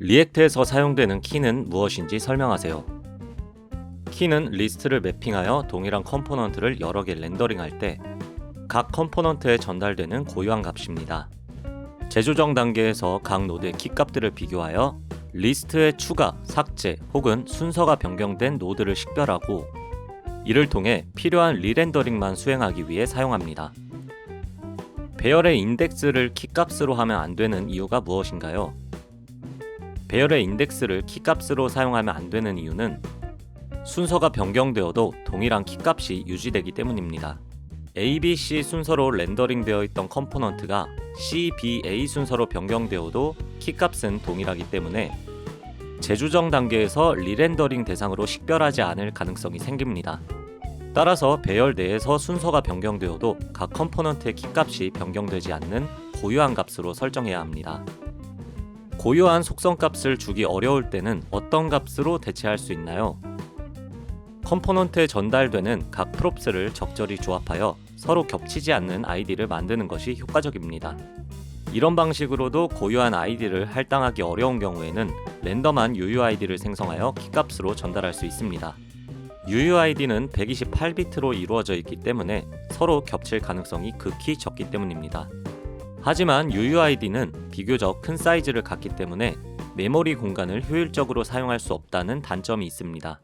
리액트에서 사용되는 키는 무엇인지 설명하세요. 키는 리스트를 매핑하여 동일한 컴포넌트를 여러 개 렌더링할 때 각 컴포넌트에 전달되는 고유한 값입니다. 재조정 단계에서 각 노드의 키 값들을 비교하여 리스트의 추가, 삭제 혹은 순서가 변경된 노드를 식별하고 이를 통해 필요한 리렌더링만 수행하기 위해 사용합니다. 배열의 인덱스를 키값으로 하면 안 되는 이유가 무엇인가요? 배열의 인덱스를 키값으로 사용하면 안 되는 이유는 순서가 변경되어도 동일한 키값이 유지되기 때문입니다. A, B, C 순서로 렌더링 되어 있던 컴포넌트가 C, B, A 순서로 변경되어도 키값은 동일하기 때문에 재조정 단계에서 리렌더링 대상으로 식별하지 않을 가능성이 생깁니다. 따라서 배열 내에서 순서가 변경되어도 각 컴포넌트의 키값이 변경되지 않는 고유한 값으로 설정해야 합니다. 고유한 속성 값을 주기 어려울 때는 어떤 값으로 대체할 수 있나요? 컴포넌트에 전달되는 각 프롭스를 적절히 조합하여 서로 겹치지 않는 아이디를 만드는 것이 효과적입니다. 이런 방식으로도 고유한 아이디를 할당하기 어려운 경우에는 랜덤한 UUID를 생성하여 키값으로 전달할 수 있습니다. UUID는 128비트로 이루어져 있기 때문에 서로 겹칠 가능성이 극히 적기 때문입니다. 하지만 UUID는 비교적 큰 사이즈를 갖기 때문에 메모리 공간을 효율적으로 사용할 수 없다는 단점이 있습니다.